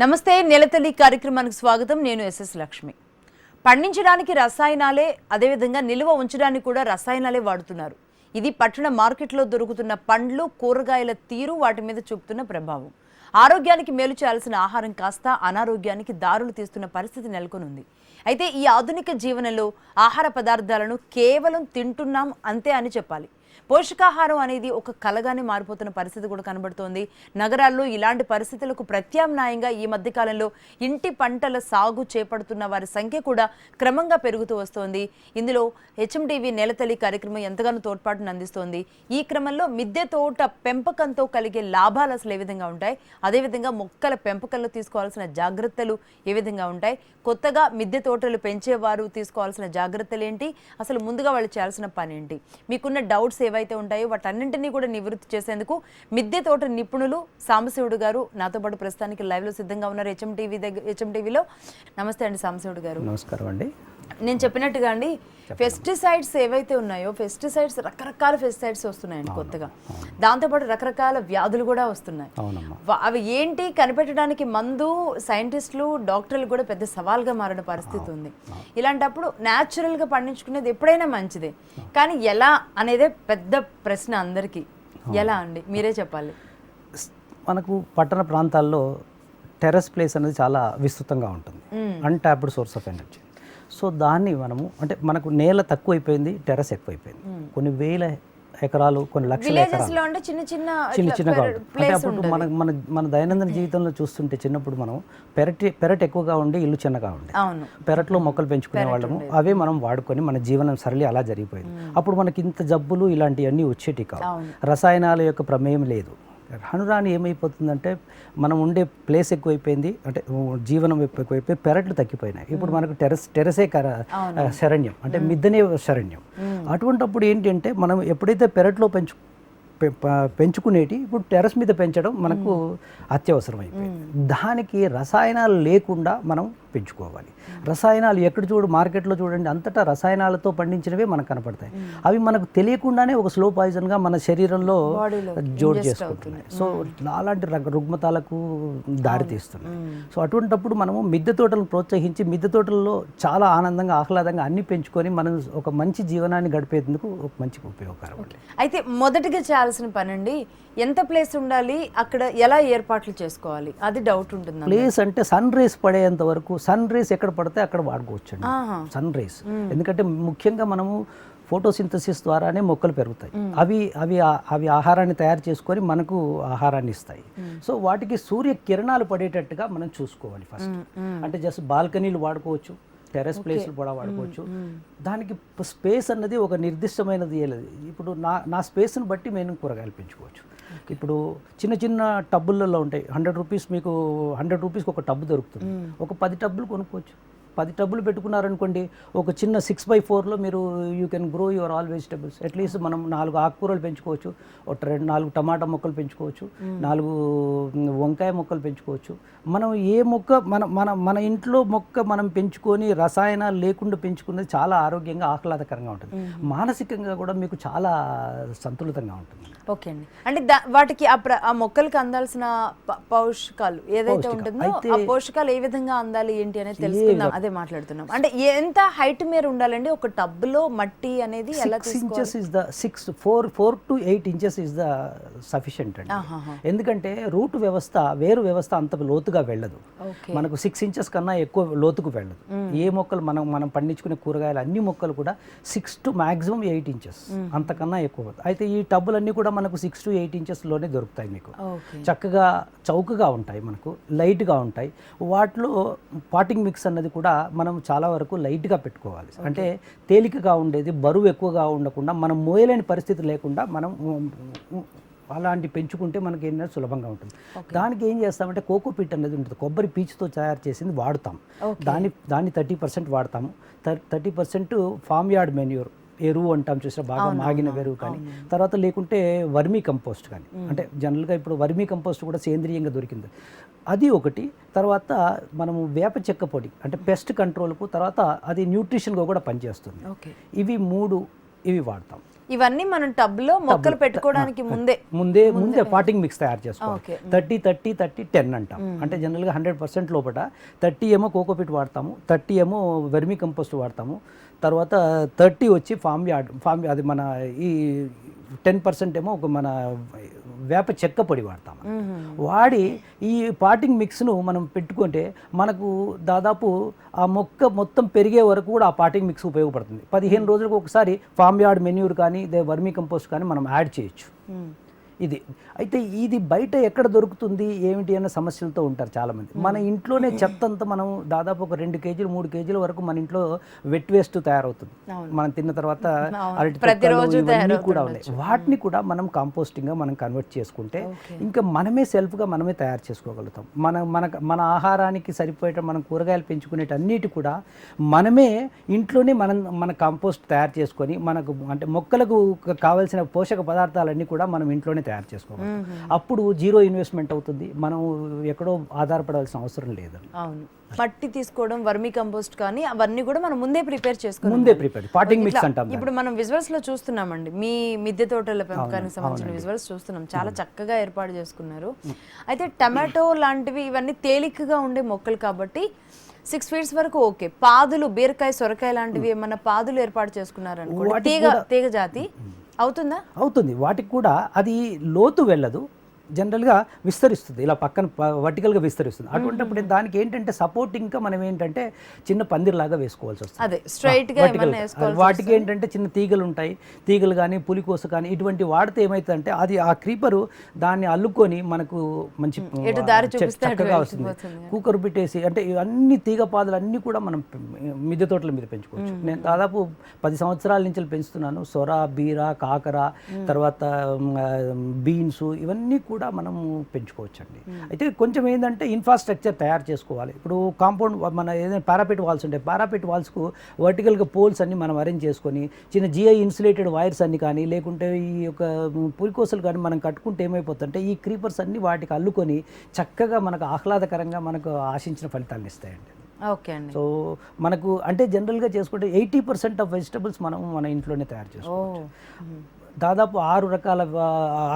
నమస్తే నెలతల్లి కార్యక్రమానికి స్వాగతం. నేను ఎస్ఎస్ లక్ష్మి. పండించడానికి రసాయనాలే అదేవిధంగా నిల్వ ఉంచడానికి కూడా రసాయనాలే వాడుతున్నారు. ఇది పట్టణ మార్కెట్లో దొరుకుతున్న పండ్లు కూరగాయల తీరు వాటి మీద చూపుతున్న ప్రభావం. ఆరోగ్యానికి మేలు చేయాల్సిన ఆహారం కాస్త అనారోగ్యానికి దారులు తీస్తున్న పరిస్థితి నెలకొనుంది. అయితే ఈ ఆధునిక జీవనంలో ఆహార పదార్థాలను కేవలం తింటున్నాం అంతే అని చెప్పాలి. పోషకాహారం అనేది ఒక కలగానే మారిపోతున్న పరిస్థితి కూడా కనబడుతోంది. నగరాల్లో ఇలాంటి పరిస్థితులకు ప్రత్యామ్నాయంగా ఈ మధ్యకాలంలో ఇంటి పంటల సాగు చేపడుతున్న వారి సంఖ్య కూడా క్రమంగా పెరుగుతూ వస్తోంది. ఇందులో హెచ్ఎంటీవీ నెలతల్లి కార్యక్రమం ఎంతగానో తోడ్పాటును అందిస్తోంది. ఈ క్రమంలో మిద్దె తోట పెంపకంతో కలిగే లాభాలు అసలు ఏ విధంగా ఉంటాయి? అదేవిధంగా మొక్కల పెంపకంలో తీసుకోవాల్సిన జాగ్రత్తలు ఏ విధంగా ఉంటాయి? కొత్తగా మిద్దె తోటలు పెంచేవారు తీసుకోవాల్సిన జాగ్రత్తలు ఏంటి? అసలు ముందుగా వాళ్ళు చేయాల్సిన పని ఏంటి? మీకున్న డౌట్స్ ఏవైతే ఉంటాయో వాటన్నింటినీ కూడా నివృత్తి చేసేందుకు మిద్దె తోట నిపుణులు సాంబశివుడు గారు నాతో పాటు ప్రస్తుతానికి live లో సిద్ధంగా ఉన్నారు. హెచ్ఎం టీవీ దగ్గర హెచ్ఎం టీవీలో నమస్తే అండి సాంబశివుడు గారు. నమస్కారం అండి. నేను చెప్పినట్టుగా అండి పెస్టిసైడ్స్ ఏవైతే ఉన్నాయో పెస్టిసైడ్స్ రకరకాల పెస్టిసైడ్స్ వస్తున్నాయండి కొత్తగా. దాంతోపాటు రకరకాల వ్యాధులు కూడా వస్తున్నాయి. అవి ఏంటి కనిపెట్టడానికి మందు సైంటిస్టులు డాక్టర్లు కూడా పెద్ద సవాల్గా మారిన పరిస్థితి ఉంది. ఇలాంటప్పుడు natural గా పండించుకునేది ఎప్పుడైనా మంచిదే. కానీ ఎలా అనేదే పెద్ద ప్రశ్న అందరికీ. ఎలా అండి? మీరే చెప్పాలి. మనకు పట్టణ ప్రాంతాల్లో టెర్రస్ ప్లేస్ అనేది చాలా విస్తృతంగా ఉంటుంది. Untapped source of energy so దాన్ని మనము అంటే మనకు నేల తక్కువైపోయింది టెర్రస్ ఎక్కువైపోయింది. కొన్ని వేల ఎకరాలు కొన్ని లక్షల ఎకరాలు. చిన్న చిన్న చిన్న ఉంటుంది అంటే అప్పుడు. మన మన మన దైనందిన జీవితంలో చూస్తుంటే చిన్నప్పుడు మనం పెరటి పెరట్ ఎక్కువగా ఉండి ఇల్లు చిన్నగా ఉండే. పెరట్లో మొక్కలు పెంచుకునే వాళ్ళము. అవే మనం వాడుకొని మన జీవనం సరళి అలా జరిగిపోయింది. అప్పుడు మనకి ఇంత జబ్బులు ఇలాంటివన్నీ వచ్చేటి కావు. రసాయనాల యొక్క ప్రమేయం లేదు. హనురాని ఏమైపోతుందంటే మనం ఉండే ప్లేస్ ఎక్కువైపోయింది అంటే జీవనం ఎక్కువైపోయి పెరట్లు తగ్గిపోయినాయి. ఇప్పుడు మనకు టెరస్ టెరసే కర శరణ్యం అంటే మిద్దనే శరణ్యం. అటువంటప్పుడు ఏంటంటే మనం ఎప్పుడైతే పెరట్లో పెంచు పెంచుకునేటి ఇప్పుడు టెర్రస్ మీద పెంచడం మనకు అత్యవసరం అయిపోయింది దానికి రసాయనాలు లేకుండా మనం పెంచుకోవాలి. రసాయనాలు ఎక్కడ చూడు మార్కెట్లో చూడండి అంతటా రసాయనాలతో పండించినవే మనకు కనపడతాయి. అవి మనకు తెలియకుండానే ఒక స్లో పాయిజన్గా మన శరీరంలో జోడు చేసుకుంటున్నాయి. సో అలాంటి రుగ్మతాలకు దారితీస్తున్నాయి సో అటువంటప్పుడు మనము మిద్దె తోటలను ప్రోత్సహించి మిద్దె తోటల్లో చాలా ఆనందంగా ఆహ్లాదంగా అన్ని పెంచుకొని మనం ఒక మంచి జీవనాన్ని గడిపేందుకు ఒక మంచి ఉపయోగకరం అయితే మొదటిగా చేయాల్సిన పని అండి ఎంత ప్లేస్ ఉండాలి అక్కడ ఎలా ఏర్పాట్లు చేసుకోవాలి అది డౌట్ ఉంటుంది ప్లేస్ అంటే సన్ రేస్ పడేంత వరకు సన్ రేస్ ఎక్కడ పడితే అక్కడ వాడుకోవచ్చు అండి. Sun rays. ఎందుకంటే ముఖ్యంగా మనము ఫోటోసింథసిస్ ద్వారానే మొక్కలు పెరుగుతాయి. అవి అవి అవి ఆహారాన్ని తయారు చేసుకొని మనకు ఆహారాన్ని ఇస్తాయి. సో వాటికి సూర్య కిరణాలు పడేటట్టుగా మనం చూసుకోవాలి ఫస్ట్. అంటే జస్ట్ బాల్కనీలు వాడుకోవచ్చు టెర్రస్ ప్లేస్లు కూడా వాడుకోవచ్చు. దానికి స్పేస్ అన్నది ఒక నిర్దిష్టమైనది ఇప్పుడు నా నా స్పేస్ని బట్టి నేను కూరగాయలు పెంచుకోవచ్చు. ఇప్పుడు చిన్న చిన్న టబ్బులలో ఉంటాయి. హండ్రెడ్ రూపీస్ మీకు హండ్రెడ్ రూపీస్కి ఒక టబ్బు దొరుకుతుంది. ఒక పది టబ్బులు కొనుక్కోవచ్చు. పది టబ్బులు పెట్టుకున్నారనుకోండి ఒక చిన్న సిక్స్ బై ఫోర్లో మీరు you can grow your all vegetables at least మనం నాలుగు ఆకుకూరలు పెంచుకోవచ్చు ఒక రెండు నాలుగు టమాటా మొక్కలు పెంచుకోవచ్చు నాలుగు వంకాయ మొక్కలు పెంచుకోవచ్చు. మనం ఏ మొక్క మన మన మన ఇంట్లో మొక్క మనం పెంచుకొని రసాయనాలు లేకుండా పెంచుకున్నది చాలా ఆరోగ్యంగా ఆహ్లాదకరంగా ఉంటుంది. మానసికంగా కూడా మీకు చాలా సంతులితంగా ఉంటుంది. ఓకే అండి. అంటే దా- వాటికి ఆ మొక్కలకి అందాల్సిన పౌష్టికాలు ఏదైతే ఉంటుందో ఆ పోషకాలు ఏ విధంగా అందాలి ఏంటి అనేది తెలుసుకుందాం. అదే మాట్లాడుతున్నాం. అంటే ఎంత హైట్ మీద ఉండాలండి? ఒక టబ్లో మట్టి అనేది ఎలా inches is the six four four to eight inches is the sufficient అండి. ఎందుకంటే రూట్ వ్యవస్థ వేరు వ్యవస్థ అంత లోతుగా వెళ్ళదు. మనకు సిక్స్ ఇంచెస్ కన్నా ఎక్కువ లోతుకు వెళ్ళదు. ఏ మొక్కలు మనం మనం పండించుకునే కూరగాయలు అన్ని మొక్కలు కూడా six to maximum eight inches అంతకన్నా ఎక్కువ అయితే ఈ టబ్బులన్నీ కూడా మనకు సిక్స్ టు ఎయిట్ ఇంచెస్లోనే దొరుకుతాయి మీకు. చక్కగా చౌకగా ఉంటాయి మనకు లైట్గా ఉంటాయి. వాటిలో పాటింగ్ మిక్స్ అన్నది కూడా మనం చాలా వరకు లైట్గా పెట్టుకోవాలి. అంటే తేలికగా ఉండేది బరువు ఎక్కువగా ఉండకుండా మనం మోయలేని పరిస్థితి లేకుండా మనం అలాంటి పెంచుకుంటే మనకి ఏంటంటే సులభంగా ఉంటుంది. దానికి ఏం చేస్తామంటే కోకో పిట్ అనేది ఉంటుంది. కొబ్బరి పీచుతో తయారు చేసింది వాడుతాం. దాన్ని దాన్ని థర్టీ పర్సెంట్ వాడతాము. Thirty percent farm yard manure. ఎరువు అంటాం చూసిన బాగా మాగిన ఎరువు కానీ. తర్వాత లేకుంటే వర్మీ కంపోస్ట్ కానీ. అంటే జనరల్గా ఇప్పుడు వర్మీ కంపోస్ట్ కూడా సేంద్రియంగా దొరికింది. అది ఒకటి. తర్వాత మనము వేప చెక్క పొడి అంటే పెస్ట్ కంట్రోల్కు తర్వాత అది న్యూట్రిషన్గా కూడా పనిచేస్తుంది. ఇవి మూడు ఇవి వాడతాం. ఇవన్నీ మనం టబ్లో మొక్కలు పెట్టుకోవడానికి ముందే. ముందే ముందే పాటింగ్ మిక్స్ తయారు. చేసుకోవాలి. థర్టీ థర్టీ థర్టీ టెన్ అంటాం. అంటే జనరల్గా హండ్రెడ్ పర్సెంట్ లోపల థర్టీ ఏమో కోకోపిట్ వాడతాము థర్టీ ఏమో వెర్మీ కంపోస్ట్ వాడతాము. తర్వాత థర్టీ వచ్చి ఫామ్ యార్డ్ ఫామ్ అది మన ఈ టెన్ పర్సెంట్ ఏమో ఒక మన వేప చెక్క పొడి వాడతాము వాడి ఈ పాటింగ్ మిక్స్ను మనం పెట్టుకుంటే మనకు దాదాపు ఆ మొక్క మొత్తం పెరిగే వరకు కూడా ఆ పాటింగ్ మిక్స్ ఉపయోగపడుతుంది. పదిహేను రోజులకు ఒకసారి ఫామ్ యార్డ్ మెన్యూర్ కానీ వర్మీ కంపోస్ట్ కానీ మనం యాడ్ చేయొచ్చు. ఇది అయితే ఇది బయట ఎక్కడ దొరుకుతుంది ఏమిటి అన్న సమస్యలతో ఉంటారు చాలామంది మన ఇంట్లోనే చెత్త అంతా మనం దాదాపు ఒక రెండు కేజీలు మూడు కేజీల వరకు మన ఇంట్లో వెట్ వేస్ట్ తయారవుతుంది. మనం తిన్న తర్వాత. అరటి. కూడా ఉన్నాయి వాటిని కూడా మనం కాంపోస్టింగ్గా మనం కన్వర్ట్ చేసుకుంటే. ఇంకా మనమే సెల్ఫ్గా మనమే తయారు చేసుకోగలుగుతాం మన మన మన ఆహారానికి సరిపోయేట మనం కూరగాయలు పెంచుకునేటన్నిటి కూడా మనమే ఇంట్లోనే మనం మన కాంపోస్ట్ తయారు చేసుకొని మనకు అంటే మొక్కలకు కావాల్సిన పోషక పదార్థాలన్నీ కూడా మనం ఇంట్లోనే తయారు చేసుకోగలుగుతాం అప్పుడు జీరో ఇన్వెస్ట్మెంట్ అవుతుంది. మనం ఎక్కడో ఆధారపడాల్సిన అవసరం లేదు అవును. మట్టి తీసుకోవడం వర్మీ కంపోస్ట్ కానీ అవన్నీ కూడా మనం ముందే ప్రిపేర్ చేసుకున్నాం ముందే ప్రిపేర్. పాటింగ్ మిక్స్ అంటాం. ఇప్పుడు మనం విజువల్స్లో చూస్తున్నామండి. మీ మిద్దె తోటల పెంపకానికి సంబంధించిన విజువల్స్ చూస్తున్నాం. చాలా చక్కగా ఏర్పాటు చేసుకున్నారు. అయితే టమాటో లాంటివి ఇవన్నీ తేలికగా ఉండే మొక్కలు కాబట్టి సిక్స్ ఫీట్స్ వరకు ఓకే. పాదులు బీరకాయ సొరకాయ లాంటివి ఏమన్నా పాదులు ఏర్పాటు చేసుకున్నారు అనుకోండి వాటికి తీగ తీగ జాతి. అవుతుందా? అవుతుంది. వాటికి కూడా అది లోతు వెళ్ళదు. జనరల్గా విస్తరిస్తుంది. ఇలా పక్కన ప- vertical గా విస్తరిస్తుంది అటువంటిప్పుడు దానికి ఏంటంటే సపోర్ట్ ఇంకా మనం ఏంటంటే చిన్న పందిరిలాగా వేసుకోవాల్సి వస్తుంది. అదే స్ట్రైట్గా Vertical ఏమన్నా గా. వేసుకోవాలి వాటికి ఏంటంటే చిన్న తీగలు ఉంటాయి. తీగలు కానీ పులికోస కానీ ఇటువంటి వాడితే ఏమవుతుందంటే అది ఆ క్రీపరు దాన్ని అల్లుకొని మనకు మంచి చక్కగా వస్తుంది. వెళ్ళిపోతుంది. కూకరు పెట్టేసి అంటే అన్ని తీగ పాదులు అన్నీ కూడా మనం మిద్దె తోటల మీద పెంచుకోవచ్చు. నేను దాదాపు పది సంవత్సరాల నుంచి పెంచుతున్నాను. సొర బీర కాకర తర్వాత బీన్స్ ఇవన్నీ కూడా మనం పెంచుకోవచ్చండి. అయితే కొంచెం ఏంటంటే ఇన్ఫ్రాస్ట్రక్చర్ తయారు చేసుకోవాలి. ఇప్పుడు కాంపౌండ్ మన ఏదైనా పారాపెట్ వాల్స్ ఉంటాయి పారాపెట్ వాల్స్కు వర్టికల్గా పోల్స్ అన్ని మనం అరేంజ్ చేసుకొని చిన్న జిఐ ఇన్సులేటెడ్ వైర్స్ అన్ని కానీ లేకుంటే ఈ యొక్క పులికోసలు కానీ మనం కట్టుకుంటే ఏమైపోతుందంటే ఈ క్రీపర్స్ అన్ని వాటికి అల్లుకొని చక్కగా మనకు ఆహ్లాదకరంగా మనకు ఆశించిన ఫలితాలను ఇస్తాయండి. ఓకే అండి. సో మనకు అంటే జనరల్గా చేసుకుంటే ఎయిటీ పర్సెంట్ ఆఫ్ వెజిటబుల్స్ మనం మన ఇంట్లోనే తయారు చేసుకోవచ్చు. దాదాపు ఆరు రకాల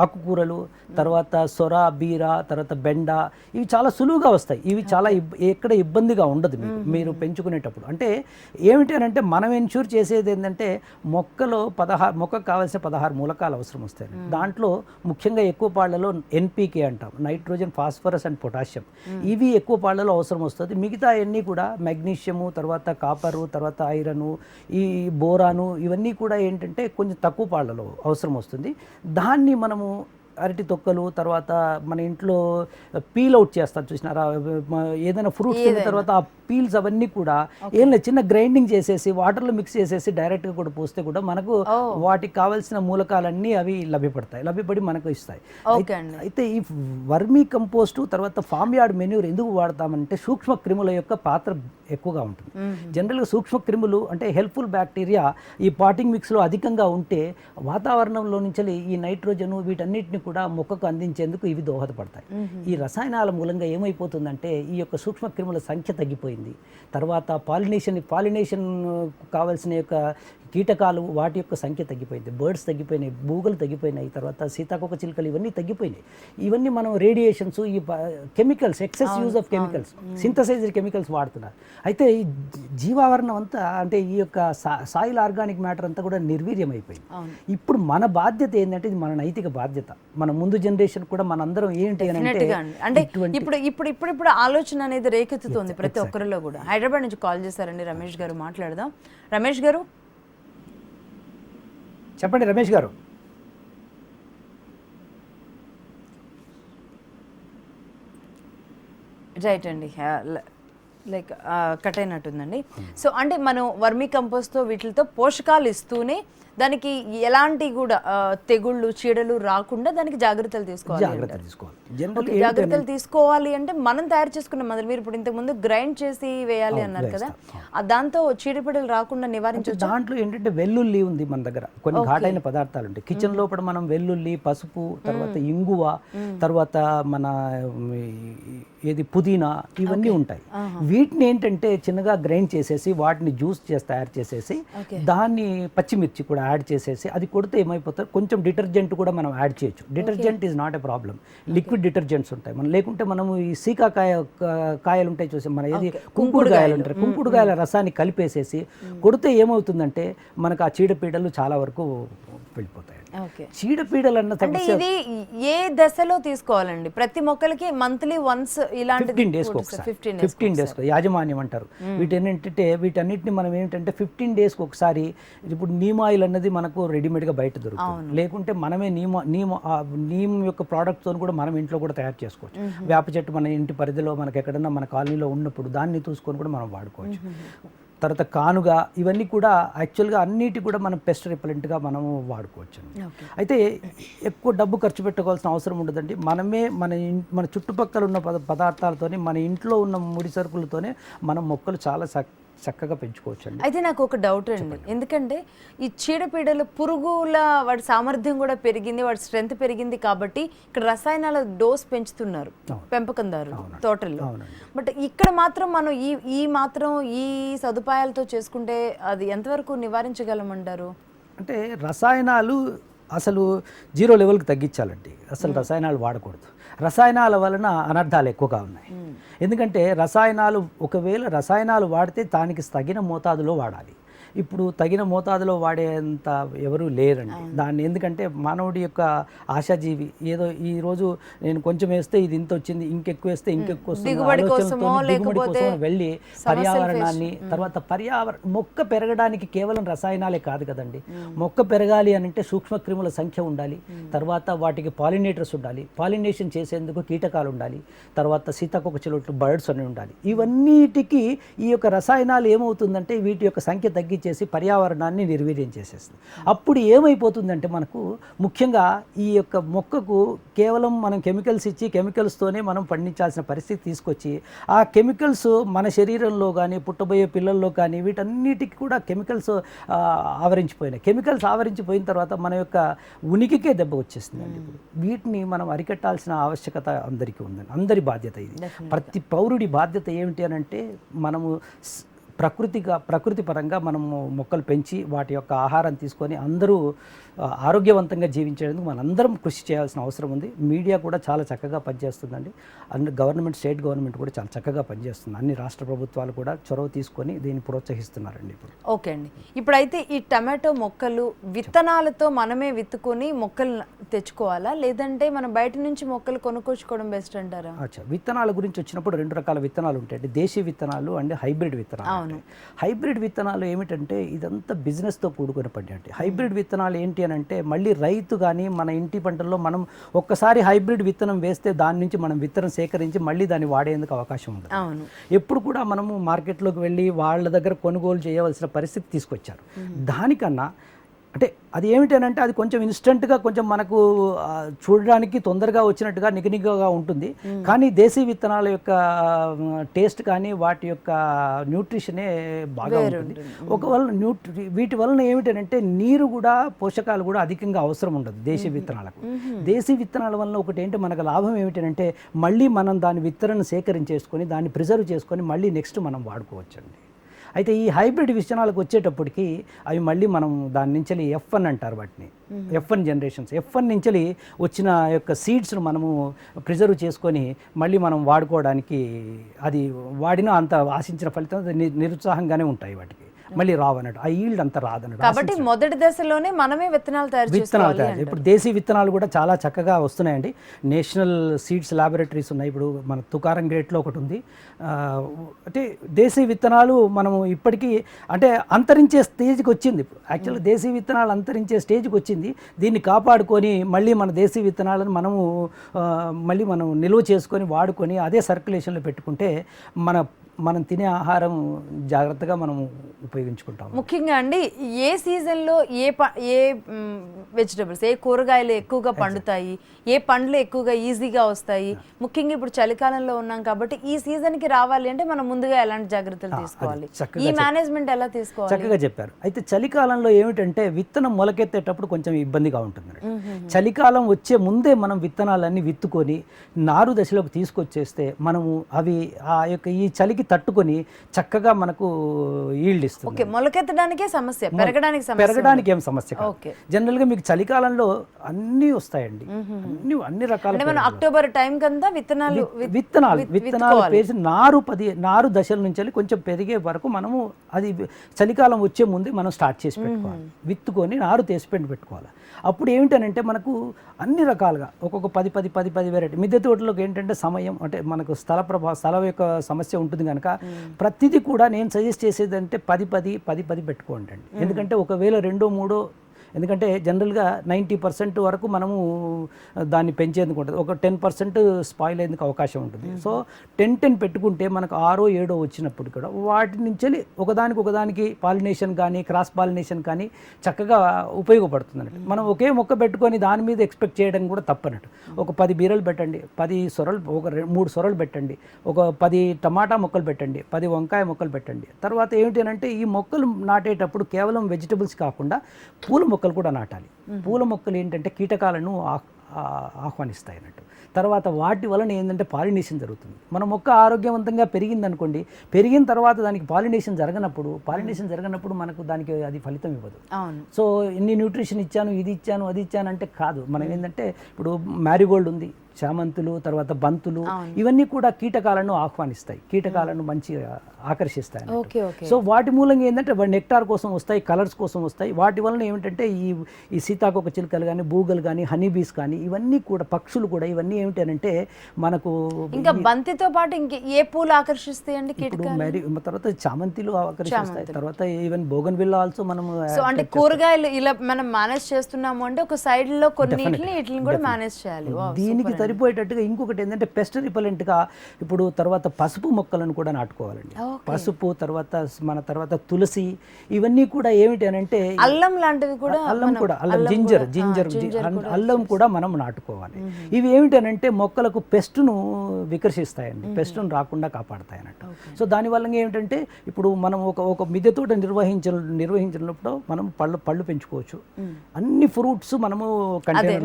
ఆకుకూరలు తర్వాత సొర బీర తర్వాత బెండ ఇవి చాలా సులువుగా వస్తాయి. ఇవి చాలా ఎక్కడ ఇబ్బందిగా ఉండదు మీకు మీరు పెంచుకునేటప్పుడు. అంటే ఏమిటి అని అంటే మనం ఎన్ష్యూర్ చేసేది ఏంటంటే మొక్కలో పదహారు మొక్కకు కావాల్సిన పదహారు మూలకాలు అవసరం వస్తాయి. దాంట్లో ముఖ్యంగా ఎక్కువ పాళ్ళలో ఎన్పీకే అంటాం. నైట్రోజన్ ఫాస్ఫరస్ అండ్ పొటాషియం ఇవి ఎక్కువ పాళ్ళలో అవసరం వస్తుంది. మిగతా అన్నీ కూడా మెగ్నీషియము తర్వాత కాపరు తర్వాత ఐరను ఈ బోరాను ఇవన్నీ కూడా ఏంటంటే కొంచెం తక్కువ పాళ్ళలో అవసరం వస్తుంది. దాన్ని మనము అరటి తొక్కలు తర్వాత మన ఇంట్లో పీల్ అవుట్ చేస్తారు చూసినారా? ఏదైనా ఫ్రూట్స్ తిన్న తర్వాత ఆ పీల్స్ అవన్నీ కూడా ఏం లేదు చిన్న గ్రైండింగ్ చేసేసి వాటర్లో మిక్స్ చేసేసి డైరెక్ట్గా కూడా పోస్తే కూడా మనకు వాటికి కావాల్సిన మూలకాలన్నీ అవి లభ్యపడతాయి లభ్యపడి మనకు ఇస్తాయి. అయితే ఈ వర్మీ కంపోస్టు తర్వాత ఫామ్ యార్డ్ మెన్యూర్ ఎందుకు వాడతామంటే సూక్ష్మ క్రిముల యొక్క పాత్ర ఎక్కువగా ఉంటుంది. జనరల్గా సూక్ష్మ క్రిములు అంటే హెల్ప్ఫుల్ బ్యాక్టీరియా ఈ పాటింగ్ మిక్స్లో అధికంగా ఉంటే వాతావరణంలో నుంచి ఈ నైట్రోజన్ వీటన్నిటిని కూడా మొక్కకు అందించేందుకు ఇవి దోహదపడతాయి. ఈ రసాయనాల మూలంగా ఏమైపోతుందంటే ఈ యొక్క సూక్ష్మ క్రిముల సంఖ్య తగ్గిపోయింది. తర్వాత పాలినేషన్ పాలినేషన్ కావాల్సిన యొక్క కీటకాలు వాటి యొక్క సంఖ్య తగ్గిపోయింది. బర్డ్స్ తగ్గిపోయినాయి బూగలు తగ్గిపోయినాయి తర్వాత సీతాకోక చిలుకలు ఇవన్నీ తగ్గిపోయినాయి. ఇవన్నీ మనం రేడియేషన్స్ ఈ chemicals excess use of chemicals synthesized chemicals వాడుతున్నారు. అయితే ఈ జీవావరణం అంతా అంటే ఈ యొక్క సాయిల్ ఆర్గానిక్ మ్యాటర్ అంతా కూడా నిర్వీర్యం అయిపోయింది. ఇప్పుడు మన బాధ్యత ఏంటంటే ఇది మన నైతిక బాధ్యత. మన ముందు జనరేషన్ కూడా మనందరం ఏంటి అని అంటే ఇప్పుడు ఇప్పుడు ఇప్పుడు ఇప్పుడు ఆలోచన అనేది రేకెత్తుతోంది ప్రతి ఒక్కరిలో కూడా. హైదరాబాద్ నుంచి కాల్ చేశారండి రమేష్ గారు మాట్లాడదాం. రమేష్ గారు చెప్పండి రమేష్ గారు. రైట్ అండి. Like cut అయినట్టుందండి. సో అంటే మనం వర్మీ కంపోస్ట్తో వీటితో పోషకాలు ఇస్తూనే దానికి ఎలాంటి కూడా తెగుళ్ళు చీడలు రాకుండా దానికి జాగ్రత్తలు తీసుకోవాలి జాగ్రత్త తీసుకోవాలి. జనరల్ జాగ్రత్తలు తీసుకోవాలి అంటే మనం తయారు చేసుకున్న మొదలు. మీరు ఇప్పుడు ఇంతకు ముందు గ్రైండ్ చేసి వేయాలి అన్నారు కదా. దాంతో చీడపీడలు రాకుండా నివారించవచ్చు దాంట్లో ఏంటంటే వెల్లుల్లి ఉంది మన దగ్గర. కొన్ని ఘాటైన పదార్థాలు ఉంటాయి. కిచెన్ లోపల మనం వెల్లుల్లి పసుపు తర్వాత ఇంగువ తర్వాత మన ఏది పుదీనా ఇవన్నీ ఉంటాయి. వీటిని ఏంటంటే చిన్నగా గ్రైండ్ చేసేసి వాటిని జ్యూస్ చేసి తయారు చేసేసి. దాన్ని పచ్చిమిర్చి కూడా యాడ్ చేసేసి అది కొడితే ఏమైపోతుంది? కొంచెం డిటర్జెంట్ కూడా మనం యాడ్ చేయొచ్చు. Detergent is not a problem liquid detergents ఉంటాయి. మనం లేకుంటే మనము ఈ సీకాకాయ కాయలు ఉంటాయి చూసాం మన. ఏది? కుంకుడు కాయలు ఉంటాయి. కుంకుడు కాయల రసాన్ని కలిపేసేసి కొడితే ఏమవుతుందంటే మనకు ఆ చీడపీడలు చాలా వరకు వెళ్ళిపోతాయి ఓకే. చీడపీడలు అన్న అంటే ఇది ఏ దశలో తీసుకోవాలండి? ప్రతి మొక్కలకి మంత్లీ వన్స్ ఇలాంటి ఫిఫ్టీన్ ఒకసారి. ఫిఫ్టీన్ డేస్కి యాజమాన్యం అంటారు. వీటన్నింటితే వీటన్నిటిని మనం ఏంటంటే ఫిఫ్టీన్ డేస్కి ఒకసారి ఇప్పుడు నీమ్ ఆయిల్ అన్నది మనకు రెడీమేడ్గా బయట దొరుకుతుంది. లేకుంటే మనమే నీమ్ నీమ్ ఆ నీమ్ యొక్క ప్రోడక్ట్తో కూడా మనం ఇంట్లో కూడా తయారు చేసుకోవచ్చు. వేప చెట్టు మన ఇంటి పరిధిలో మనకి ఎక్కడన్నా మన కాలనీలో ఉన్నప్పుడు దాన్ని చూసుకొని కూడా మనం వాడుకోవచ్చు. తర్వాత కానుగా ఇవన్నీ కూడా యాక్చువల్గా అన్నిటి కూడా మనం పెస్ట్ రిపలెంట్గా మనము వాడుకోవచ్చు అయితే ఎక్కువ డబ్బు ఖర్చు పెట్టుకోవాల్సిన అవసరం ఉండదండి. మనమే మన మన చుట్టుపక్కల ఉన్న పద పదార్థాలతోనే మన ఇంట్లో ఉన్న ముడి సరుకులతోనే మనం మొక్కలు చాలా చక్కగా పెంచుకోవచ్చండి. అయితే నాకు ఒక డౌట్ అండి. ఎందుకంటే ఈ చీడపీడలు పురుగుల వాడి సామర్థ్యం కూడా పెరిగింది వాడి స్ట్రెంత్ పెరిగింది కాబట్టి ఇక్కడ రసాయనాల డోస్ పెంచుతున్నారు పెంపకందారులు తోటల్లో. బట్ ఇక్కడ మాత్రం మనం ఈ ఈ మాత్రం ఈ సదుపాయాలతో చేసుకుంటే అది ఎంతవరకు నివారించగలమంటారు? అంటే రసాయనాలు అసలు జీరో లెవెల్కి తగ్గించాలండి. అసలు రసాయనాలు వాడకూడదు. రసాయనాల వలన అనర్థాలు ఎక్కువగా ఉన్నాయి. ఎందుకంటే రసాయనాలు ఒకవేళ రసాయనాలు వాడితే దానికి తగిన మోతాదులో వాడాలి. ఇప్పుడు తగిన మోతాదులో వాడేంత ఎవరు లేరండి. దాన్ని ఎందుకంటే మానవుడి యొక్క ఆశాజీవి. ఏదో ఈ రోజు నేను కొంచెం వేస్తే ఇది ఇంత వచ్చింది ఇంకెక్కువ వేస్తే ఇంకెక్కువ వస్తుంది కోసమో వెళ్ళి పర్యావరణాన్ని తర్వాత పర్యావరణ మొక్క పెరగడానికి కేవలం రసాయనాలే కాదు కదండి. మొక్క పెరగాలి అని అంటే సూక్ష్మక్రిముల సంఖ్య ఉండాలి. తర్వాత వాటికి పాలినేటర్స్ ఉండాలి. పాలినేషన్ చేసేందుకు కీటకాలు ఉండాలి. తర్వాత సీతాకొక చిలుట్లు బర్డ్స్ అని ఉండాలి. ఇవన్నిటికీ ఈ యొక్క రసాయనాలు ఏమవుతుందంటే వీటి యొక్క సంఖ్య తగ్గించేసి పర్యావరణాన్ని నిర్వీర్యం చేసేస్తుంది. అప్పుడు ఏమైపోతుందంటే మనకు ముఖ్యంగా ఈ యొక్క మొక్కకు కేవలం మనం కెమికల్స్ ఇచ్చి కెమికల్స్తోనే మనం పండించాల్సిన పరిస్థితి తీసుకొచ్చి ఆ కెమికల్స్ మన శరీరంలో కానీ పుట్టబోయే పిల్లల్లో కానీ వీటన్నిటికి కూడా కెమికల్స్ ఆవరించిపోయినాయి. కెమికల్స్ ఆవరించిపోయిన తర్వాత మన యొక్క ఉనికికే దెబ్బ వచ్చేస్తుందండి ఇప్పుడు. వీటిని మనం అరికట్టాల్సిన ఆవశ్యకత అందరికీ ఉందండి. అందరి బాధ్యత ఇది. ప్రతి పౌరుడి బాధ్యత ఏమిటి అని అంటే మనము ప్రకృతిగా ప్రకృతి పరంగా మనము మొక్కలు పెంచి వాటి యొక్క ఆహారం తీసుకొని అందరూ ఆరోగ్యవంతంగా జీవించేందుకు మనందరం కృషి చేయాల్సిన అవసరం ఉంది. మీడియా కూడా చాలా చక్కగా పనిచేస్తుందండి. అన్ని గవర్నమెంట్ స్టేట్ గవర్నమెంట్ కూడా చాలా చక్కగా పనిచేస్తుంది. అన్ని రాష్ట్ర ప్రభుత్వాలు కూడా చొరవ తీసుకొని దీన్ని ప్రోత్సహిస్తున్నారండి ఇప్పుడు. ఓకే అండి. ఇప్పుడైతే ఈ టమాటో మొక్కలు విత్తనాలతో మనమే విత్తుకొని మొక్కలు తెచ్చుకోవాలా? లేదంటే మనం బయట నుంచి మొక్కలు కొనుక్కొచ్చుకోవడం బెస్ట్ అంటారా? అచ్చా. విత్తనాల గురించి వచ్చినప్పుడు రెండు రకాల విత్తనాలు ఉంటాయండి. దేశీ విత్తనాలు అండ్ హైబ్రిడ్ విత్తనాలు. హైబ్రిడ్ విత్తనాలు ఏమిటంటే ఇదంతా బిజినెస్తో కూడుకుని పడ్డాయి హైబ్రిడ్ విత్తనాలు ఏంటి అని అంటే మళ్ళీ రైతు కానీ మన ఇంటి పంటల్లో మనం ఒక్కసారి హైబ్రిడ్ విత్తనం వేస్తే దాని నుంచి మనం విత్తనం సేకరించి మళ్ళీ దాన్ని వాడేందుకు అవకాశం అవును. ఎప్పుడు కూడా మనము మార్కెట్లోకి వెళ్ళి వాళ్ళ దగ్గర కొనుగోలు చేయవలసిన పరిస్థితి తీసుకొచ్చారు. దానికన్నా అంటే అది ఏమిటనంటే అది కొంచెం ఇన్స్టెంట్గా కొంచెం మనకు చూడడానికి తొందరగా వచ్చినట్టుగా నిగనిగగా ఉంటుంది. కానీ దేశీ విత్తనాల యొక్క టేస్ట్ కానీ వాటి యొక్క న్యూట్రిషనే బాగా ఉంటుంది. ఒకవల్ల న్యూట్రి వీటి వలన ఏమిటంటే నీరు కూడా పోషకాలు కూడా అధికంగా అవసరం ఉండదు దేశీ విత్తనాలకు. దేశీ విత్తనాల వలన ఒకటి ఏంటి మనకు లాభం ఏమిటంటే మళ్ళీ మనం దాని విత్తనాన్ని సేకరించేసుకొని దాన్ని ప్రిజర్వ్ చేసుకొని మళ్ళీ నెక్స్ట్ మనం వాడుకోవచ్చండి. అయితే ఈ హైబ్రిడ్ విత్తనాలకు వచ్చేటప్పటికి అవి మళ్ళీ మనం దాని నుంచి ఎఫ్ వన్ అంటారు వాటిని. F one generations F one నుంచి వచ్చిన యొక్క సీడ్స్ను మనము ప్రిజర్వ్ చేసుకొని మళ్ళీ మనం వాడుకోవడానికి అది వాడినా అంత ఆశించిన ఫలితం నిరుత్సాహంగానే ఉంటాయి వాటికి. మళ్ళీ రావన్నట్టు. ఆ ఈల్డ్ అంత రాదన్నట్టు. కాబట్టి మొదటి దశలోనే మనమే విత్తనాలు తయారు విత్తనాలు తయారు ఇప్పుడు దేశీ విత్తనాలు కూడా చాలా చక్కగా వస్తున్నాయండి. నేషనల్ సీడ్స్ ల్యాబొరేటరీస్ ఉన్నాయి. ఇప్పుడు మన తుకారం గేట్లో ఒకటి ఉంది. అంటే దేశీ విత్తనాలు మనము ఇప్పటికీ అంటే అంతరించే స్టేజ్కి వచ్చింది. ఇప్పుడు యాక్చువల్గా దేశీ విత్తనాలు అంతరించే స్టేజ్కి వచ్చింది. దీన్ని కాపాడుకొని మళ్ళీ మన దేశీ విత్తనాలను మనము మళ్ళీ మనం నిల్వ చేసుకొని వాడుకొని అదే సర్క్యులేషన్లో పెట్టుకుంటే మన మనం తినే ఆహారం జాగ్రత్తగా మనం ఉపయోగించుకుంటాం ముఖ్యంగా అండి ఏ సీజన్లో ఏ ప ఏ వెజిటబుల్స్ ఏ కూరగాయలు ఎక్కువగా పండుతాయి ఏ పండ్లు ఎక్కువగా ఈజీగా వస్తాయి ముఖ్యంగా ఇప్పుడు చలికాలంలో ఉన్నాం కాబట్టి ఈ సీజన్కి రావాలి అంటే మనం ముందుగా ఎలాంటి జాగ్రత్తలు తీసుకోవాలి? ఈ మేనేజ్మెంట్ ఎలా తీసుకోవాలి? చక్కగా చెప్పారు. అయితే చలికాలంలో ఏమిటంటే విత్తనం మొలకెత్తేటప్పుడు కొంచెం ఇబ్బందిగా ఉంటుంది చలికాలం వచ్చే ముందే మనం విత్తనాలన్నీ విత్తుకొని నారు దశలోకి తీసుకొచ్చేస్తే మనము అవి ఆ యొక్క ఈ చలికి తట్టుకొని చక్కగా మనకు ఈల్డ్ ఇస్తుంది ఓకే మొలకెత్తడానికే సమస్య పెరగడానికి పెరగడానికి ఏం సమస్య కాదు. ఓకే. జనరల్గా మీకు చలికాలంలో అన్నీ వస్తాయండి. అన్ని అన్ని రకాల అక్టోబర్ టైం కంతా విత్తనాలు విత్- విత్తనాలు విత్తనాలు వేసి నారు పది నారు దశల నుంచి కొంచెం పెరిగే వరకు మనము అది చలికాలం వచ్చే ముందే మనం స్టార్ట్ చేసి పెట్టుకోవాలి. విత్తుకొని నారు తీసి పెట్టి పెట్టుకోవాలి. అప్పుడు ఏమిటనంటే మనకు అన్ని రకాలుగా ఒక్కొక్క పది పది పది పది వెరైటీ మిద్దె తోటలోకి ఏంటంటే సమయం అంటే మనకు స్థల ప్రభా స్థలం యొక్క సమస్య ఉంటుంది కనుక ప్రతిదీ కూడా నేను సజెస్ట్ చేసేది అంటే పది పది పది పది పెట్టుకోండి అండి. ఎందుకంటే ఒకవేళ రెండో మూడో ఎందుకంటే జనరల్గా నైంటీ పర్సెంట్ వరకు మనము దాన్ని పెంచేందుకు ఉంటుంది. ఒక టెన్ పర్సెంట్ స్పాయిల్ అయ్యేందుకు అవకాశం ఉంటుంది. సో టెన్ టెన్ పెట్టుకుంటే మనకు ఆరో ఏడో వచ్చినప్పుడు కూడా వాటి నుంచి ఒకదానికి ఒకదానికి పాలినేషన్ కానీ క్రాస్ పాలినేషన్ కానీ చక్కగా ఉపయోగపడుతుంది అన్నట్టు మనం ఒకే మొక్క పెట్టుకొని దాని మీద ఎక్స్పెక్ట్ చేయడం కూడా తప్పనట్టు. ఒక పది బీరలు పెట్టండి పది సొరలు ఒక మూడు సొరలు పెట్టండి ఒక పది టమాటా మొక్కలు పెట్టండి పది వంకాయ మొక్కలు పెట్టండి. తర్వాత ఏమిటి అంటే ఈ మొక్కలు నాటేటప్పుడు కేవలం వెజిటబుల్స్ కాకుండా పూల మొక్కలు కూడా నాటాలి. పూల మొక్కలు ఏంటంటే కీటకాలను ఆహ్వానిస్తాయి అన్నట్టు. తర్వాత వాటి వలన ఏంటంటే పాలినేషన్ జరుగుతుంది. మన మొక్క ఆరోగ్యవంతంగా పెరిగింది అనుకోండి పెరిగిన తర్వాత దానికి పాలినేషన్ జరగనప్పుడు పాలినేషన్ జరగనప్పుడు మనకు దానికి అది ఫలితం ఇవ్వదు. సో ఇన్ని న్యూట్రిషన్ ఇచ్చాను ఇది ఇచ్చాను అది ఇచ్చాను అంటే కాదు. మనం ఏంటంటే ఇప్పుడు మ్యారీగోల్డ్ ఉంది చామంతులు తర్వాత బంతులు ఇవన్నీ కూడా కీటకాలను ఆహ్వానిస్తాయి. కీటకాలను మంచిగా ఆకర్షిస్తాయి సో వాటి మూలంగా ఏంటంటే నెక్టార్ కోసం వస్తాయి కలర్స్ కోసం వస్తాయి. వాటి వలన ఏమిటంటే ఈ ఈ సీతాకోక చిలుకలు కానీ బూగలు కానీ హనీ బీస్ కానీ ఇవన్నీ కూడా పక్షులు కూడా ఇవన్నీ ఏమిటంటే మనకు ఇంకా బంతితో పాటు ఇంక ఏ పూలు ఆకర్షిస్తాయి అండి మరి తర్వాత చామంతిలు ఆకర్షిస్తాయి. తర్వాత ఈవెన్ బోగన్ బిల్ల ఆల్సో మనము సో అంటే కూరగాయలు ఇలా మనం మేనేజ్ చేస్తున్నాము అంటే ఒక సైడ్లో వీటిని కూడా మేనేజ్ చేయాలి. దీనికి. సరిపోయేటట్టుగా ఇంకొకటి ఏంటంటే పెస్ట్ రిపలెంట్గా ఇప్పుడు తర్వాత పసుపు మొక్కలను కూడా నాటుకోవాలండి. పసుపు తర్వాత మన తర్వాత తులసి ఇవన్నీ కూడా ఏమిటి అని అంటే అల్లం లాంటివి కూడా అల్లం కూడా అల్లం జింజర్ జింజర్ అల్లం కూడా మనం నాటుకోవాలి. ఇవి ఏమిటనంటే మొక్కలకు పెస్ట్ను వికర్షిస్తాయండి. పెస్ట్ను రాకుండా కాపాడతాయి అన్నట్టు సో దానివల్ల ఏమిటంటే ఇప్పుడు మనం ఒక ఒక మిద్దె తోట నిర్వహించ నిర్వహించినప్పుడు మనం పళ్ళు పళ్ళు పెంచుకోవచ్చు. అన్ని ఫ్రూట్స్ మనము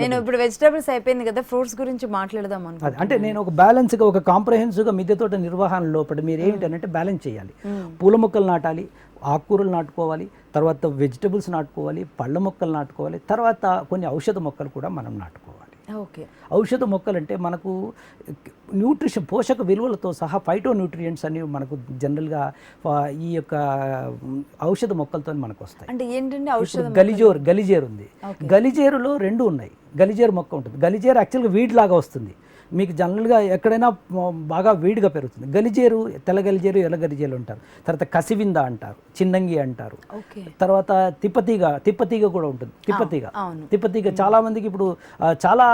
నేను ఇప్పుడు వెజిటబుల్స్ అయిపోయింది కదా ఫ్రూట్స్ గురించి మాట్లాడదాం అది అంటే నేను ఒక బ్యాలెన్స్గా ఒక కాంప్రహెన్సివ్గా మిద్దె తోట నిర్వహణ లోపల మీరు ఏమిటంటే బ్యాలెన్స్ చేయాలి. పూల మొక్కలు నాటాలి ఆకుకూరలు నాటుకోవాలి తర్వాత వెజిటబుల్స్ నాటుకోవాలి పళ్ళ మొక్కలు నాటుకోవాలి తర్వాత కొన్ని ఔషధ మొక్కలు కూడా మనం నాటుకోవాలి. ఓకే. ఔషధ మొక్కలు అంటే మనకు న్యూట్రిషన్ పోషక విలువలతో సహా ఫైటో న్యూట్రియంట్స్ అనేవి మనకు జనరల్గా ఈ యొక్క ఔషధ మొక్కలతో మనకు వస్తాయి అంటే ఏంటంటే ఔషధం గలిజోర్ గలిజేరు ఉంది. గలిజేరులో రెండు ఉన్నాయి. గలిజేరు మొక్క ఉంటుంది. గలిజేరు యాక్చువల్గా వీడ్ లాగా వస్తుంది. మీకు జనరల్గా ఎక్కడైనా బాగా వీడిగా పెరుగుతుంది. గలిజేరు తెల్ల గలిజేరు ఎర్ర గలిజేరు అంటారు. తర్వాత కసివింద అంటారు చిన్నంగి అంటారు. తర్వాత తిప్పతీగ తిప్పతీగ కూడా ఉంటుంది. తిప్పతీగ. తిప్పతీగ చాలా మందికి ఇప్పుడు చాలా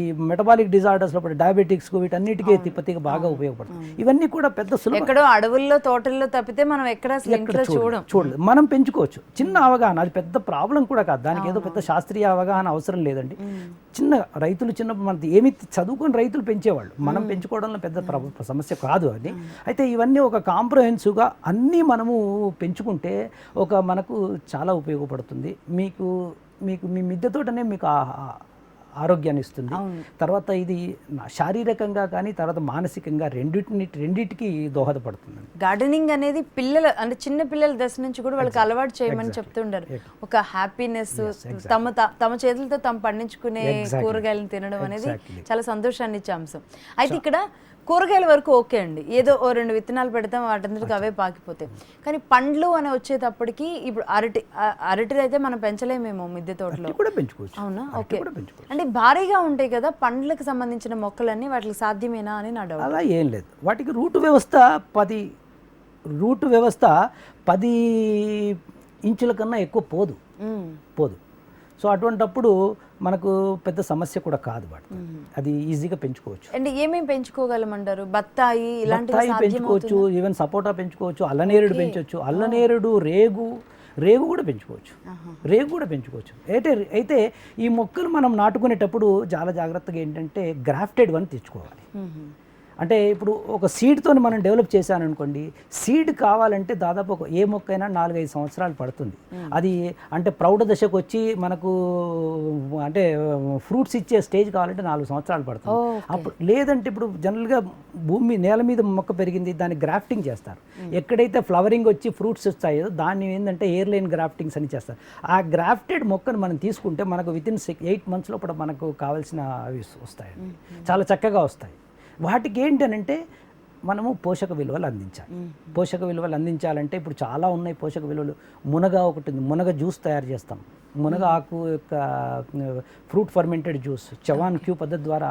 ఈ మెటబాలిక్ డిజార్డర్స్లో డయాబెటిక్స్ వీటన్నిటికీ తిప్పతీగ బాగా ఉపయోగపడుతుంది. ఇవన్నీ కూడా పెద్ద సులభ. ఎక్కడో అడవుల్లో తోటల్లో తప్పితే మనం ఎక్కడ అసలు ఇంట్లో చూడం. చూడలేదు మనం పెంచుకోవచ్చు. చిన్న అవగాహన అది పెద్ద ప్రాబ్లం కూడా కాదు. దానికి ఏదో పెద్ద శాస్త్రీయ అవగాహన అవసరం లేదండి. చిన్న రైతులు చిన్నప్పుడు మనకి ఏమి చదువుకొని రైతులు పెంచేవాళ్ళు. మనం పెంచుకోవడంలో పెద్ద సమస్య కాదు అది. అయితే ఇవన్నీ ఒక కాంప్రహెన్సివ్గా అన్నీ మనము పెంచుకుంటే ఒక మనకు చాలా ఉపయోగపడుతుంది. మీకు మీకు మీ మిద్దె తోటనే మీకు ఆరోగ్యాన్ని ఇస్తుంది. తర్వాత ఇది శారీరకంగా కానీ తర్వాత మానసికంగా రెండింటిని రెండింటికి దోహదపడుతుంది గార్డెనింగ్ అనేది పిల్లల అంటే చిన్న పిల్లల దశ నుంచి కూడా వాళ్ళకి అలవాటు చేయమని చెప్తుంటారు. ఒక హ్యాపీనెస్ తమ తమ చేతులతో తమ పండించుకునే కూరగాయలను తినడం అనేది చాలా సంతోషాన్ని ఇచ్చే అంశం. అయితే ఇక్కడ కూరగాయల వరకు ఓకే అండి. ఏదో ఓ రెండు విత్తనాలు పెడతాం వాటందరికి అవే పాకిపోతాయి. కానీ పండ్లు అని వచ్చేటప్పటికి ఇప్పుడు అరటి అరటిది అయితే మనం పెంచలేమేమో మిద్దె తోటలో. కూడా పెంచుకోవచ్చు. అవునా? ఓకే. అంటే భారీగా ఉంటాయి కదా పండ్లకు సంబంధించిన మొక్కలన్నీ వాటికి సాధ్యమేనా అని నా డౌట్. అలా ఏం లేదు. వాటికి రూటు వ్యవస్థ పది రూటు వ్యవస్థ పది ఇంచుల కన్నా ఎక్కువ పోదు. పోదు. సో అటువంటప్పుడు మనకు పెద్ద సమస్య కూడా కాదు వాటి అది ఈజీగా పెంచుకోవచ్చు. అండ్ ఏమేమి పెంచుకోగలమంటారు? బత్తాయి సాధ్యం పెంచుకోవచ్చు ఈవెన్ సపోటా పెంచుకోవచ్చు అల్లనేరుడు పెంచవచ్చు అల్లనేరుడు రేగు రేగు కూడా పెంచుకోవచ్చు. రేగు కూడా పెంచుకోవచ్చు. అయితే అయితే ఈ మొక్కలు మనం నాటుకునేటప్పుడు చాలా జాగ్రత్తగా ఏంటంటే గ్రాఫ్టెడ్ వన్ తెచ్చుకోవాలి. అంటే ఇప్పుడు ఒక సీడ్తో మనం డెవలప్ చేశాననుకోండి సీడ్ కావాలంటే దాదాపు ఒక ఏ మొక్క అయినా నాలుగైదు సంవత్సరాలు పడుతుంది. అది అంటే ప్రౌఢ దశకు వచ్చి మనకు అంటే ఫ్రూట్స్ ఇచ్చే స్టేజ్ కావాలంటే నాలుగు సంవత్సరాలు పడుతుంది. అప్పుడు లేదంటే ఇప్పుడు జనరల్గా భూమి నేల మీద మొక్క పెరిగింది దాన్ని గ్రాఫ్టింగ్ చేస్తారు. ఎక్కడైతే ఫ్లవరింగ్ వచ్చి ఫ్రూట్స్ వస్తాయో దాన్ని ఏంటంటే ఎయిర్ లైన్ గ్రాఫ్టింగ్స్ అని చేస్తారు. ఆ గ్రాఫ్టెడ్ మొక్కను మనం తీసుకుంటే మనకు within six eight months లోపల మనకు కావాల్సిన అవి వస్తాయి చాలా చక్కగా వస్తాయి. వాటికి ఏంటనంటే మనము పోషక విలువలు అందించాలి. పోషక విలువలు అందించాలంటే ఇప్పుడు చాలా ఉన్నాయి పోషక విలువలు. మునగ ఒకటి ఉంది. మునగ జ్యూస్ తయారు చేస్తాం. మునగ ఆకు యొక్క ఫ్రూట్ ఫర్మెంటెడ్ జ్యూస్ చవాన్ క్యూ పద్ధతి ద్వారా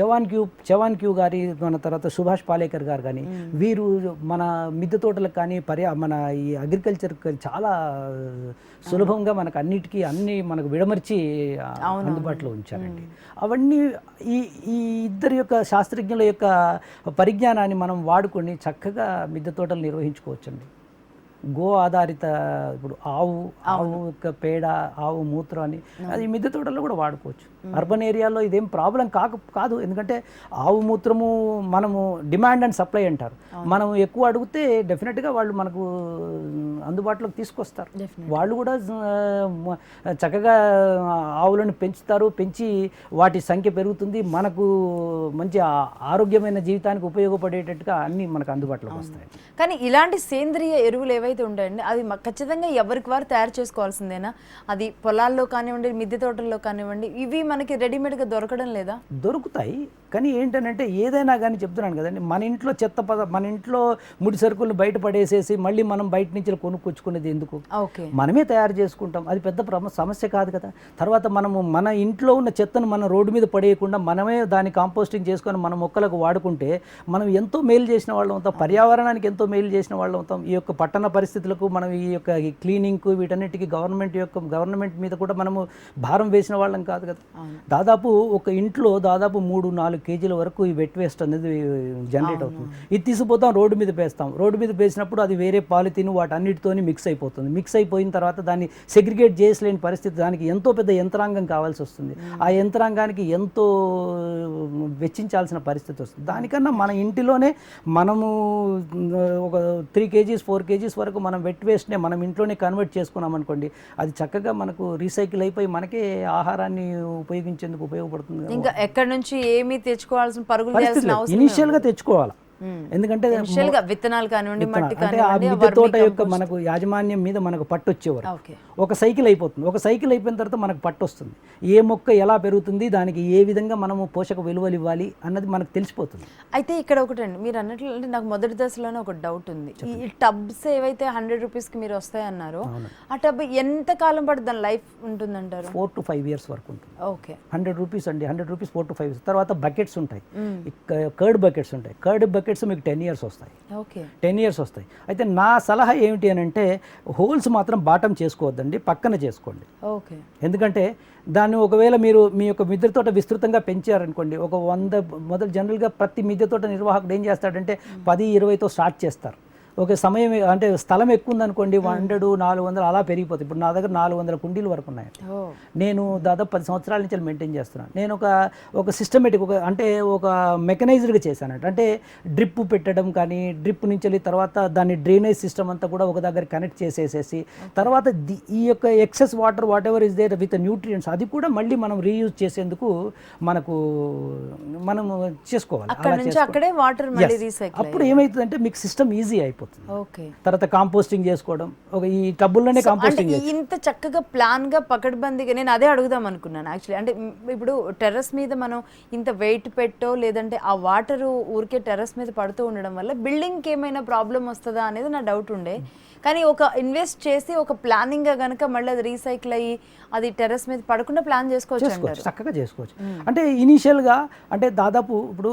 చవాన్ క్యూ చవాన్ క్యూ గారి మన తర్వాత సుభాష్ పాలేకర్ గారు కానీ వీరు మన మిద్దె తోటలకు కానీ పర్యా మన ఈ అగ్రికల్చర్ చాలా సులభంగా మనకు అన్నిటికీ అన్ని మనకు విడమర్చి అందుబాటులో ఉంచారండి. అవన్నీ ఈ ఈ ఇద్దరి యొక్క శాస్త్రజ్ఞుల యొక్క పరిజ్ఞానాన్ని మనం వాడుకొని చక్కగా మిద్దె తోటలు నిర్వహించుకోవచ్చండి. గో ఆధారిత ఇప్పుడు ఆవు ఆవు యొక్క పేడ ఆవు మూత్రం అని అది మిద్దె తోటల్లో కూడా వాడుకోవచ్చు. అర్బన్ ఏరియాలో ఇదేం ప్రాబ్లం కాక కాదు. ఎందుకంటే ఆవు మూత్రము మనము డిమాండ్ అండ్ సప్లై అంటారు. మనం ఎక్కువ అడిగితే డెఫినెట్గా వాళ్ళు మనకు అందుబాటులోకి తీసుకొస్తారు. వాళ్ళు కూడా చక్కగా ఆవులను పెంచుతారు. పెంచి వాటి సంఖ్య పెరుగుతుంది. మనకు మంచి ఆరోగ్యమైన జీవితానికి ఉపయోగపడేటట్టుగా అన్నీ మనకు అందుబాటులోకి వస్తాయి. కానీ ఇలాంటి సేంద్రియ ఎరువులు ఏవైతే ఉంటాయండి అది మ- ఖచ్చితంగా ఎవరికి వారు తయారు చేసుకోవాల్సిందేనా? అది పొలాల్లో కానివ్వండి మిద్దె తోటల్లో కానివ్వండి ఇవి మనకి రెడీమేడ్గా దొరకడం లేదా? దొరుకుతాయి. కానీ ఏంటనంటే ఏదైనా కానీ చెప్తున్నాను కదండి. మన ఇంట్లో చెత్త పద మన ఇంట్లో ముడి సరుకులు బయట పడేసేసి మళ్ళీ మనం బయట నుంచి కొనుక్కొచ్చుకునేది ఎందుకు? ఓకే. మనమే తయారు చేసుకుంటాం. అది పెద్ద సమస్య కాదు కదా. తర్వాత మనము మన ఇంట్లో ఉన్న చెత్తను మన రోడ్డు మీద పడేయకుండా మనమే దాన్ని కాంపోస్టింగ్ చేసుకొని మన మొక్కలకు వాడుకుంటే మనం ఎంతో మేలు చేసిన వాళ్ళం అవుతాం. పర్యావరణానికి ఎంతో మేలు చేసిన వాళ్ళం అవుతాం. ఈ యొక్క పట్టణ పరిస్థితులకు మనం ఈ యొక్క క్లీనింగ్కు వీటన్నిటికీ గవర్నమెంట్ యొక్క గవర్నమెంట్ మీద కూడా మనము భారం వేసిన వాళ్ళం కాదు కదా. దాదాపు ఒక ఇంట్లో దాదాపు మూడు నాలుగు కేజీల వరకు ఈ వెట్ వేస్ట్ అనేది జనరేట్ అవుతుంది. ఇది తీసుకుపోతాం రోడ్డు మీద వేస్తాం రోడ్డు మీద వేసినప్పుడు అది వేరే పాలిథిన్ వాటన్నిటితోని మిక్స్ అయిపోతుంది. మిక్స్ అయిపోయిన తర్వాత దాన్ని సెగ్రిగేట్ చేసలేని పరిస్థితి దానికి ఎంతో పెద్ద యంత్రాంగం కావాల్సి వస్తుంది. ఆ యంత్రాంగానికి ఎంతో వెచ్చించాల్సిన పరిస్థితి వస్తుంది. దానికన్నా మన ఇంటిలోనే మనము ఒక త్రీ కేజీస్ ఫోర్ కేజీస్ వరకు మనం వెట్ వేస్ట్నే మనం ఇంట్లోనే కన్వర్ట్ చేసుకున్నాం అనుకోండి అది చక్కగా మనకు రీసైకిల్ అయిపోయి మనకే ఆహారాన్ని ఉపయోగించేందుకు ఉపయోగపడుతుంది. ఇంకా ఎక్కడి నుంచి ఏమీ తెచ్చుకోవాల్సిన పరుగులు ఇనిషియల్గా తెచ్చుకోవాలి? ఎందుకంటే ఇనిషియల్గా విత్తనాలు కానివ్వండి మట్టి అంటే ఆ మిద్దె తోట యొక్క మనకు యాజమాన్యం మీద మనకు పట్టు వచ్చేవారు ఒక సైకిల్ అయిపోతుంది. ఒక సైకిల్ అయిపోయిన తర్వాత మనకు పట్టు వస్తుంది. ఏ మొక్క ఎలా పెరుగుతుంది దానికి ఏ విధంగా మనము పోషక విలువలు ఇవ్వాలి అన్నది మనకు తెలిసిపోతుంది. అయితే ఇక్కడ ఒకటండి మీరు అన్నట్లు అంటే నాకు మొదటి దశలోనే ఒక డౌట్ ఉంది. ఈ టబ్స్ ఏవైతే హండ్రెడ్ రూపీస్కి మీరు వస్తాయన్నారో ఆ టబ్ ఎంత కాలం పడుతుంది దాని లైఫ్ ఉంటుందంటారు? ఫోర్ టు ఫైవ్ ఇయర్స్ వరకు ఉంటుంది. ఓకే హండ్రెడ్ రూపీస్ అండి hundred rupees four to five తర్వాత బకెట్స్ ఉంటాయి. కర్డ్ బకెట్స్ ఉంటాయి. కర్డ్ బకెట్స్ మీకు టెన్ ఇయర్స్ వస్తాయి. ఓకే. టెన్ ఇయర్స్ వస్తాయి. అయితే నా సలహా ఏమిటి అని అంటే హోల్స్ మాత్రం బాటం చేసుకోవద్దండి పక్కన చేసుకోండి. ఓకే. ఎందుకంటే దాన్ని ఒకవేళ మీరు మీ యొక్క మిద్దె తోట విస్తృతంగా పెంచారనుకోండి ఒక వంద మొదలు జనరల్గా ప్రతి మిద్దె తోట నిర్వాహకుడు ఏం చేస్తాడంటే పది ఇరవైతో స్టార్ట్ చేస్తారు. ఒక సమయం అంటే స్థలం ఎక్కువ ఉందనుకోండి హండ్రెడ్ నాలుగు వందలు అలా పెరిగిపోతుంది. ఇప్పుడు నా దగ్గర నాలుగు వందల కుండీల వరకు ఉన్నాయి. నేను దాదాపు పది సంవత్సరాల నుంచి మెయింటైన్ చేస్తున్నాను. నేను ఒక ఒక సిస్టమేటిక్ ఒక అంటే ఒక మెకనైజ్డ్గా చేశానంట అంటే డ్రిప్ పెట్టడం కానీ డ్రిప్ నుంచి వెళ్ళి తర్వాత దాన్ని డ్రైనేజ్ సిస్టమ్ అంతా కూడా ఒక దగ్గర కనెక్ట్ చేసేసేసి తర్వాత ది- ఈ యొక్క excess water whatever is there with nutrients అది కూడా మళ్ళీ మనం రీయూజ్ చేసేందుకు మనకు మనం చేసుకోవాలి. అక్కడ వాటర్ అప్పుడు ఏమవుతుందంటే మీకు సిస్టమ్ ఈజీ అయిపోతుంది ఓకే. తర్వాత కాంపోస్టింగ్ చేసుకోవడం. ఒక ఈ టబ్బుల్లోనే అంటే కాంపోస్టింగ్ ఇంత చక్కగా ప్లాన్గా పకడ్బందీగా నేను అదే అడుగుదాం అనుకున్నాను యాక్చువల్లీ అంటే ఇప్పుడు టెర్రస్ మీద మనం ఇంత వెయిట్ పెట్టో లేదంటే ఆ వాటర్ ఊరికే టెర్రస్ మీద పడుతూ ఉండడం వల్ల building కి ఏమైనా ప్రాబ్లం వస్తుందా అనేది నా డౌట్ ఉండే. కానీ ఒక ఇన్వెస్ట్ చేసి ఒక ప్లానింగ్గా గనక మళ్ళీ అది రీసైకిల్ అయ్యి అది టెర్రస్ మీద పడకుండా ప్లాన్ చేసుకోవచ్చు చేసుకోవచ్చు చక్కగా చేసుకోవచ్చు. అంటే ఇనీషియల్గా అంటే దాదాపు ఇప్పుడు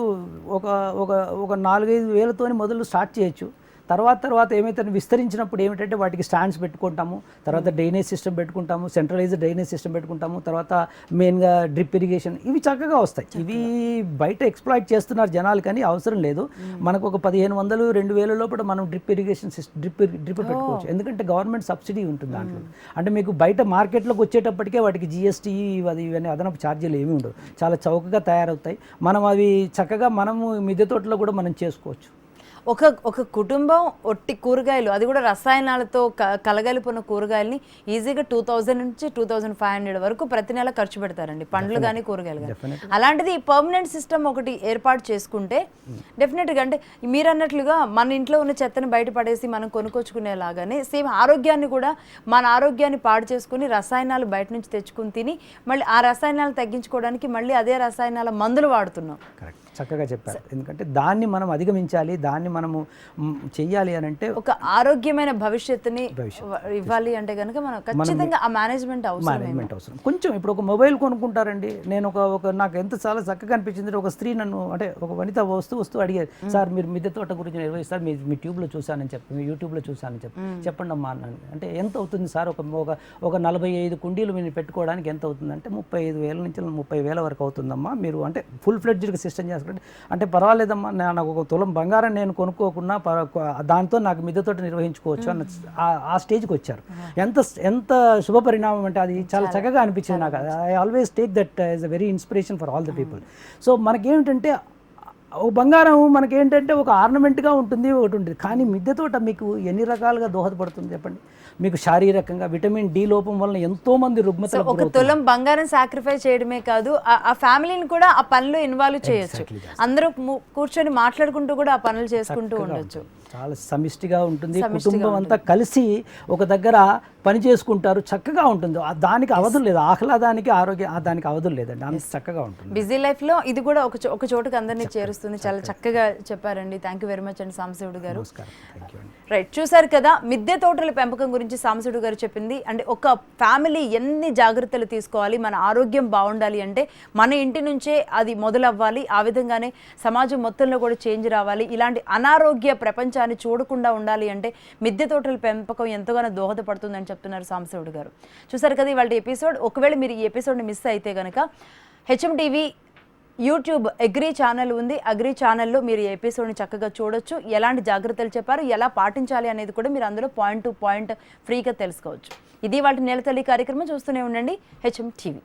ఒక ఒక ఒక నాలుగైదు వేలతోని మొదలు స్టార్ట్ చేయొచ్చు. తర్వాత తర్వాత ఏమైతే విస్తరించినప్పుడు ఏమిటంటే వాటికి స్టాండ్స్ పెట్టుకుంటాము తర్వాత డ్రైనేజ్ సిస్టమ్ పెట్టుకుంటాము సెంట్రలైజ్డ్ డ్రైనేజ్ సిస్టమ్ పెట్టుకుంటాము తర్వాత మెయిన్గా డ్రిప్ ఇరిగేషన్ ఇవి చక్కగా వస్తాయి. ఇవి బయట ఎక్స్ప్లాయిట్ చేస్తున్నారు జనాలు కానీ అవసరం లేదు. మనకు ఒక పదిహేను వందలు రెండు వేల లోపల మనం drip irrigation system drip drip పెట్టుకోవచ్చు. ఎందుకంటే గవర్నమెంట్ సబ్సిడీ ఉంటుంది దాంట్లో. అంటే మీకు బయట మార్కెట్లోకి వచ్చేటప్పటికే వాటికి జిఎస్టీ అది ఇవన్నీ అదనపు ఛార్జీలు ఏమీ ఉండవు. చాలా చౌకగా తయారవుతాయి. మనం అవి చక్కగా మనము మిద్దె తోటలో కూడా మనం చేసుకోవచ్చు. ఒక ఒక కుటుంబం ఒట్టి కూరగాయలు అది కూడా రసాయనాలతో క కలగలిపిన కూరగాయలని ఈజీగా టూ థౌజండ్ నుంచి టూ థౌజండ్ ఫైవ్ హండ్రెడ్ వరకు ప్రతి నెల ఖర్చు పెడతారండి. పండ్లు కానీ కూరగాయలు కానీ అలాంటిది పర్మనెంట్ సిస్టమ్ ఒకటి ఏర్పాటు చేసుకుంటే డెఫినెట్గా అంటే మీరు అన్నట్లుగా మన ఇంట్లో ఉన్న చెత్తని బయట పడేసి మనం కొనుక్కొచ్చుకునేలాగానే సేమ్ ఆరోగ్యాన్ని కూడా మన ఆరోగ్యాన్ని పాడు చేసుకుని రసాయనాలు బయట నుంచి తెచ్చుకుని తిని మళ్ళీ ఆ రసాయనాలు తగ్గించుకోవడానికి మళ్ళీ అదే రసాయనాల మందులు వాడుతున్నాం. కరెక్ట్ చక్కగా చెప్పారు. ఎందుకంటే దాన్ని మనం అధిగమించాలి దాన్ని మనము చెయ్యాలి అని అంటే ఒక ఆరోగ్యమైన భవిష్యత్తుని ఇవ్వాలి అంటే కనుక మనం ఖచ్చితంగా ఆ మేనేజ్మెంట్ అవసరం మేనేజ్మెంట్ అవసరం. కొంచెం ఇప్పుడు ఒక మొబైల్ కొనుక్కుంటారండి. నేను ఒక ఒక నాకు ఎంత చాలా చక్కగా అనిపించింది ఒక స్త్రీ నన్ను అంటే ఒక వనిత వస్తూ వస్తూ అడిగేది సార్ మీరు మిద్దె తోట గురించి నిర్వహిస్తారు మీ మీ ట్యూబ్లో చూశానని చెప్పి మీ యూట్యూబ్లో చూశానని చెప్పి చెప్పండి అమ్మా అన్నాను. అంటే ఎంత అవుతుంది సార్? ఒక ఒక ఒక నలభై ఐదు కుండీలు మీరు పెట్టుకోవడానికి ఎంత అవుతుంది అంటే ముప్పై ఐదు వేల నుంచి ముప్పై వేల వరకు అవుతుందమ్మా. మీరు అంటే ఫుల్ ఫ్లెడ్జ్డ్గా సిస్టమ్ చేసుకుంటే అంటే పర్వాలేదమ్మా నాకు ఒక తులం బంగారం నేను కొనుక్కోకుండా దాంతో నాకు మిద్దెతోటి నిర్వహించుకోవచ్చు అన్న ఆ- స్టేజ్కి వచ్చారు. ఎంత ఎంత శుభ పరిణామం అంటే అది చాలా చక్కగా అనిపించింది నాకు. I always take that is a very inspiration for all the people so మనకేమిటంటే ఓ బంగారం మనకేంటంటే ఒక ఆర్నమెంట్గా ఉంటుంది ఒకటి ఉంటుంది. కానీ మిద్దె తోట మీకు ఎన్ని రకాలుగా దోహదపడుతుంది చెప్పండి? మీకు శారీరకంగా విటమిన్ డి లోపం వలన ఎంతో మంది రుగ్మతలు ఒక తులం బంగారం సాక్రిఫైస్ చేయడమే కాదు ఆ- ఫ్యామిలీని కూడా ఆ పనిలో ఇన్వాల్వ్ చేయొచ్చు. అందరూ కూర్చొని మాట్లాడుకుంటూ కూడా ఆ పనులు చేసుకుంటూ ఉండొచ్చు. చాలా సమిష్టిగా ఉంటుంది. కుటుంబం అంతా కలిసి ఒక దగ్గర పని చేసుకుంటారు. చక్కగా ఉంటుంది. దానికి అవధులు లేదు. ఆహ్లాదానికి ఆరోగ్య దానికి అవధులు లేదండి. అంత చక్కగా ఉంటుంది. బిజీ లైఫ్లో ఇది కూడా ఒక ఒక చోటుకి అందరినీ చేరుస్తుంది. చాలా చక్కగా. చెప్పారండి. థ్యాంక్ యూ వెరీ మచ్ అండి సాంబశివుడు గారు. రైట్ చూసారు కదా మిద్దె తోటల పెంపకం గురించి సాంబశివుడు గారు చెప్పింది. అంటే ఒక ఫ్యామిలీ ఎన్ని జాగ్రత్తలు తీసుకోవాలి మన ఆరోగ్యం బాగుండాలి అంటే మన ఇంటి నుంచే అది మొదలవ్వాలి. ఆ విధంగానే సమాజం మొత్తంలో కూడా చేంజ్ రావాలి. ఇలాంటి అనారోగ్య ప్రపంచాన్ని చూడకుండా ఉండాలి అంటే మిద్దె తోటల పెంపకం ఎంతగానో దోహదపడుతుందని చెప్తున్నారు సాంబశివుడు గారు. చూసారు కదా ఇవాళ ఎపిసోడ్. ఒకవేళ మీరు ఈ ఎపిసోడ్ని మిస్ అయితే కనుక HM TV YouTube agri channel ఉంది. అగ్రీ ఛానల్లో మీరు ఈ ఎపిసోడ్ని చక్కగా చూడొచ్చు. ఎలాంటి జాగ్రత్తలు చెప్పారు? ఎలా పాటించాలి అనేది కూడా మీరు అందులో పాయింట్ టు పాయింట్ ఫ్రీగా తెలుసుకోవచ్చు. ఇది వాటి నెలతల్లి కార్యక్రమం. చూస్తూనే ఉండండి హెచ్ఎం టీవీ